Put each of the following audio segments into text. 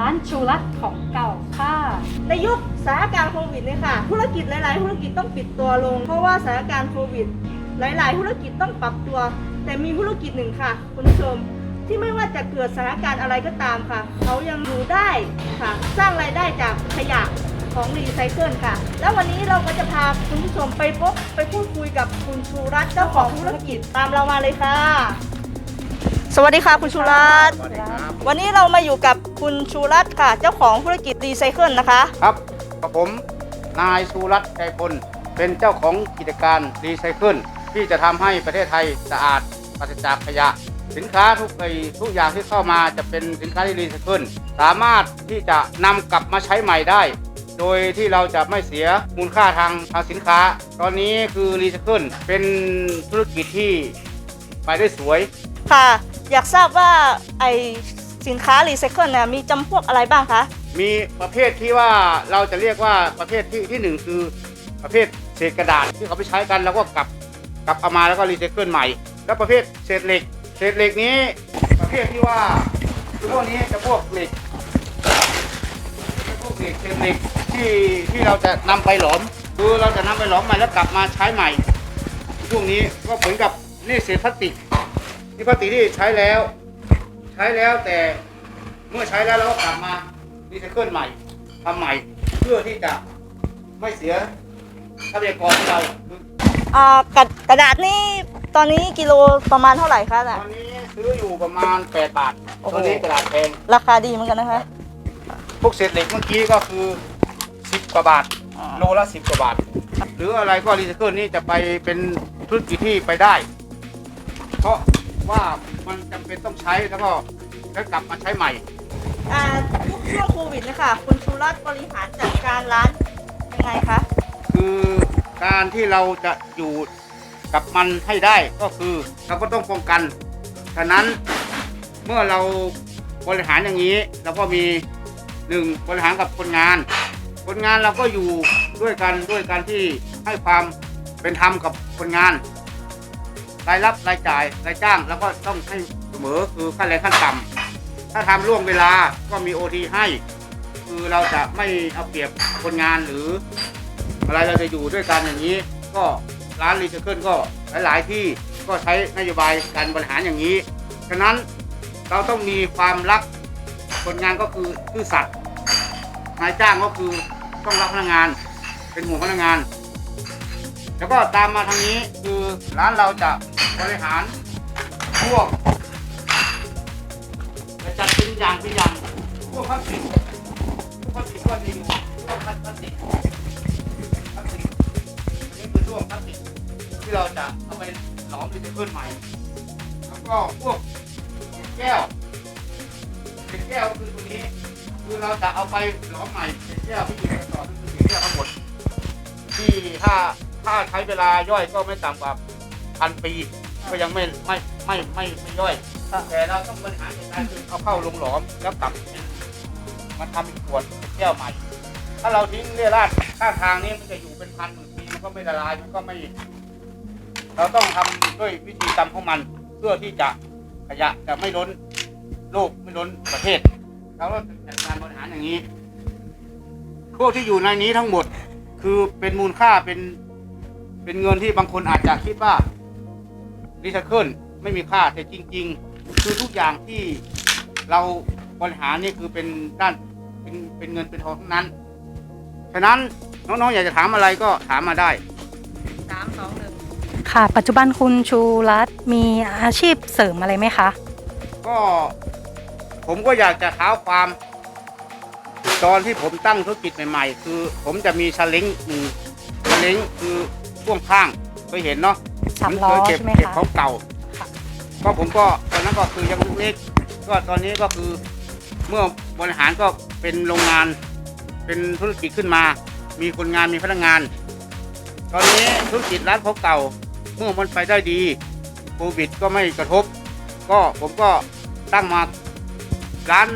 ร้านชูรัตของเก่าค่ะ ในยุคสถานการณ์โควิดเนี่ยค่ะ ธุรกิจหลาย ๆ ธุรกิจต้องปิดตัวลง เพราะว่าสถานการณ์โควิด หลาย ๆ ธุรกิจต้องปรับตัว แต่มีธุรกิจหนึ่งค่ะ คุณผู้ชมที่ไม่ว่าจะเกิดสถานการณ์อะไรก็ตามค่ะ เขายังอยู่ได้ค่ะ สร้างรายได้จากขยะของรีไซเคิลค่ะ แล้ววันนี้เราก็จะพาคุณผู้ชมไปพบไปพูดคุยกับคุณชูรัตน์เจ้าของธุรกิจตามเรามาเลยค่ะ วัสดีค่ะคุณชูรัตน์สวัสดีครับวันนี้เรามาอยู่กับคุณชูรัตน์ค่ะ เจ้าของธุรกิจรีไซเคิลนะคะ ครับกับผมนายสุรัตน์ใจพลเป็นเจ้าของกิจการรีไซเคิลที่จะทำให้ประเทศไทยสะอาดปราศจากขยะ สินค้าทุกไอทุกอย่างที่เข้ามาจะเป็นสินค้าที่รีไซเคิลสามารถที่จะนำกลับมาใช้ใหม่ได้ โดยที่เราจะไม่เสียมูลค่าทางทางสินค้า ตอนนี้คือรีไซเคิลเป็นธุรกิจที่ไปได้สวยค่ะ อยากทราบว่าไอสินค้ารีไซเคิลเนี่ยมีจำพวกอะไรบ้างคะ มีประเภทที่ว่าเราจะเรียกว่าประเภทที่ที่หนึ่งคือประเภทเศษกระดาษที่เขาไปใช้กันแล้วก็กลับกลับเอามาแล้วก็รีไซเคิลใหม่ แล้วประเภทเศษเหล็ก เศษเหล็กนี้ประเภทที่ว่าคือพวกนี้จะพวกเหล็กพวกเหล็กเศษเหล็กที่ที่เราจะนำไปหลอมคือเราจะนำไปหลอมใหม่แล้วกลับมาใช้ใหม่ช่วงนี้ก็เหมือนกับนี่เศษพลาสติก ที่พลาสติกที่ใช้แล้ว ใช้แล้วแต่เมื่อใช้แล้วเราก็กลับมารีไซเคิลใหม่ทำใหม่เพื่อที่จะไม่เสียทรัพยากรของเราคืออ่ากระกระดาษนี่ตอนนี้กิโลประมาณเท่าไหร่คะตน่ะ อนนี้ซื้ออยู่ประมาณ 8 บาทโอ้โหตัวนี้กระดาษแพงราคาดีเหมือนกันนะคะ พวกเศษเหล็กเมื่อกี้ก็คือ 10 กว่าบาทโลละ 10 กว่าบาท หรืออะไรก็รีไซเคิลนี่จะไปเป็นธุรกิจที่ไปได้ เพราะ ว่ามันจำเป็นต้องใช้แล้วก็แล้วกลับมาใช้ใหม่ อ่ายุคช่วงโควิดเนะคะคุณชูรัตน์บริหารจัดการร้านยังไงคะ คือการที่เราจะอยู่กับมันให้ได้ก็คือเราก็ต้องป้องกันฉะนั้นเมื่อเราบริหารอย่างนี้เราก็มีหนึ่งบริหารกับคนงาน คนงานเราก็อยู่ด้วยกันด้วยการที่ให้ความเป็นธรรมกับคนงาน รายรับรายจ่ายรายจ้างเราก็ต้องให้เสมอคือค่าแรงขั้นต่ำถ้าทำล่วงเวลาก็มีโอทีให้ คือเราจะไม่เอาเปรียบคนงานหรือ อะไรเราจะอยู่ด้วยกันอย่างนี้ ก็ร้านรีไซเคิลก็หลาย ๆ ที่ก็ใช้นโยบายการบริหารอย่างนี้ ฉะนั้นเราต้องมีความรักคนงานก็คือซื่อสัตย์นายจ้างก็คือต้องรักพนักงาน เป็นห่วงพนักงาน แล้วก็ตามมาทางนี้คือร้านเราจะ บริหารพวกจะจัดเป็นอย่างเป็นอย่างพวกพลาสติกพวกพลาสติกก็ดีพวกพลาสติกพลาสติกนี่คือช่วงพลาสติกที่เราจะเอาไปหลอมรีไซเคิลใหม่แล้วก็พวกแก้วเป็นแก้วคือตัวนี้ คือเราจะเอาไปหลอมใหม่เป็นแก้วที่อยู่ในกระสอบคือเป็นแก้วทั้งหมดที่ถ้าถ้าใช้เวลาย่อยก็ไม่ต่ำกว่าพันปี ก็ยังไม่ไม่ไม่ไม่ไม่ย่อย แต่เราต้องบริหารจัดการคือเอาเข้าลงหลอมแล้วกลับเป็นมาทำเป็นขวดเป็นแก้วใหม่ ถ้าเราทิ้งเรี่ยราดข้างทางนี้มันจะอยู่เป็นพันหมื่นปีมันก็ไม่ละลายมันก็ไม่ เราต้องทำด้วยวิธีกรรมของมันเพื่อที่จะขยะจะไม่ล้นโลกไม่ล้นประเทศเราก็จัดการบริหารอย่างนี้พวกที่อยู่ในนี้ทั้งหมด คือเป็นมูลค่าเป็นเป็นเงินที่บางคนอาจจะคิดว่า รีไซเคิลไม่มีค่าแต่จริง ๆ คือทุกอย่างที่เราบริหารนี่คือเป็นด้านเป็นเป็นเงินเป็นทองทั้งนั้น ฉะนั้นน้องๆอยากจะถามอะไรก็ถามมาได้ สามสองหนึ่งค่ะ ปัจจุบันคุณชูรัตน์มีอาชีพเสริมอะไรไหมคะ ก็ผมก็อยากจะเท้าความ ตอนที่ผมตั้งธุรกิจใหม่ ๆ คือผมจะมีชาเล้งหนึ่งชาเล้งคือพ่วงข้างเคยเห็นเนาะ สามล้อเคยเก็บใช่ไหมเก็บคะของเก่าค่ะก็ผมก็ตอนนั้นก็คือยังเล็กๆก็ตอนนี้ก็คือเมื่อบริหารก็เป็นโรงงาน เป็นธุรกิจขึ้นมา มีคนงานมีพนักงาน ตอนนี้ธุรกิจร้านของเก่า เมื่อมันไปได้ดีโควิดก็ไม่กระทบ ก็ผมก็ตั้งมาร้าน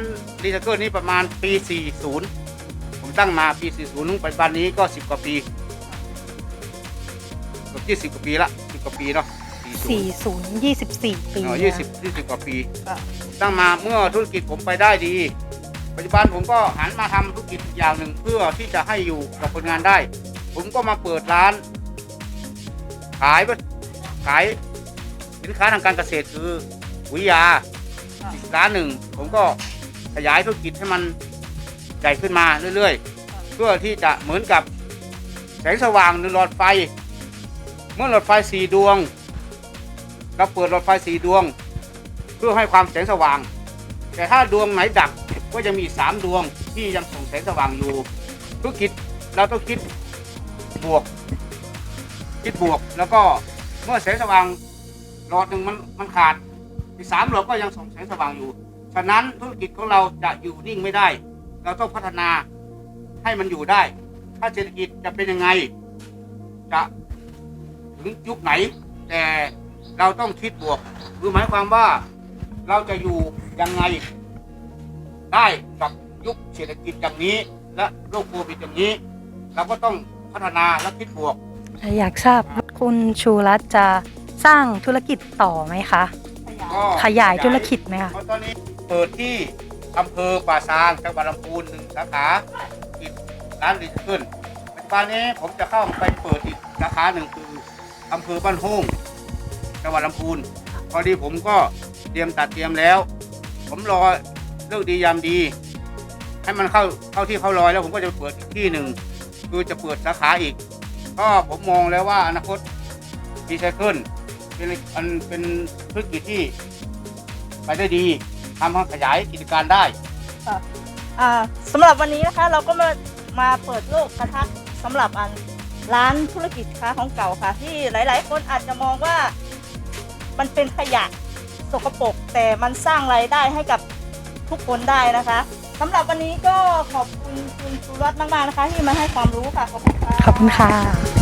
รีไซเคิลนี้ประมาณปี 40 ผมตั้งมาปี 40ถึงปัจจุบันนี้ก็ 10 กว่าปีเกือบ20 กว่าปีละ10 กว่าปีเนาะ40 40 24 ปีอ๋อนะยี่สิบยี่สิบกว่าปีตั้งมาเมื่อธุรกิจผมไปได้ดี ปัจจุบันผมก็หันมาทำธุรกิจอีกอย่างหนึ่งเพื่อที่จะให้อยู่กับคนงานได้ ผมก็มาเปิดร้าน ขายขายสินค้าทางการเกษตรคือปุ๋ยยาอีกร้านหนึ่ง ผมก็ขยายธุรกิจให้มันใหญ่ขึ้นมาเรื่อยๆ เพื่อที่จะเหมือนกับแสงสว่างในหลอดไฟ เมื่อหลอดไฟสีดวงเราเปิดหลอดไฟสีดวง เพื่อให้ความแสงสว่าง แต่ถ้าดวงไหนดับก็จะมีสามดวงที่ยังส่งแสงสว่างอยู่ธุรกิจเราต้องคิดบวก คิดบวกแล้วก็เมื่อแสงสว่างหลอดหนึ่งมันมันขาดอีกสามหลอดก็ยังส่งแสงสว่างอยู่ ฉะนั้นธุรกิจของเราจะอยู่นิ่งไม่ได้ เราต้องพัฒนาให้มันอยู่ได้ ถ้าเศรษฐกิจจะเป็นยังไง จะ ถึงยุคไหน แต่เราต้องคิดบวก คือหมายความว่าเราจะอยู่ยังไงได้กับยุคเศรษฐกิจอย่างนี้ และโรคโควิดอย่างนี้ เราก็ต้องพัฒนาและคิดบวก อยากทราบว่าคุณชูรัตน์จะสร้างธุรกิจต่อไหมคะก็ขยายธุรกิจไหมคะเพราะตอนนี้เปิดที่อำเภอป่าซางจังหวัดลำพูนหนึ่งสาขาอีกร้านดีขึ้นปัจจุบันนี้ผมจะเข้าไปเปิดอีกสาขาหนึ่งคือ อำเภอบ้านโฮงจังหวัดลำพูนพอดีผมก็เตรียมตัดเตรียมแล้ว ผมรอเลิกดียามดี ให้มันเข้าเข้าที่เข้ารอยแล้วผมก็จะเปิดอีกที่หนึ่งคือจะเปิดสาขาอีก ก็ผมมองแล้วว่าอนาคตดีไซเคิลเป็นอันเป็นธุรกิจที่ไปได้ดีทำให้ขยายกิจการได้อ่าสำหรับวันนี้นะคะเราก็มามาเปิดโลกกระทัดสำหรับอัน ร้านธุรกิจค้าของเก่าค่ะ ที่หลาย ๆ คนอาจจะมองว่ามันเป็นขยะสกปรกแต่มันสร้างรายได้ให้กับทุกคนได้นะคะสำหรับวันนี้ก็ขอบคุณคุณสุรัตน์มาก ๆ นะคะ ที่มาให้ความรู้ค่ะขอบคุณค่ะ ขอบคุณค่ะ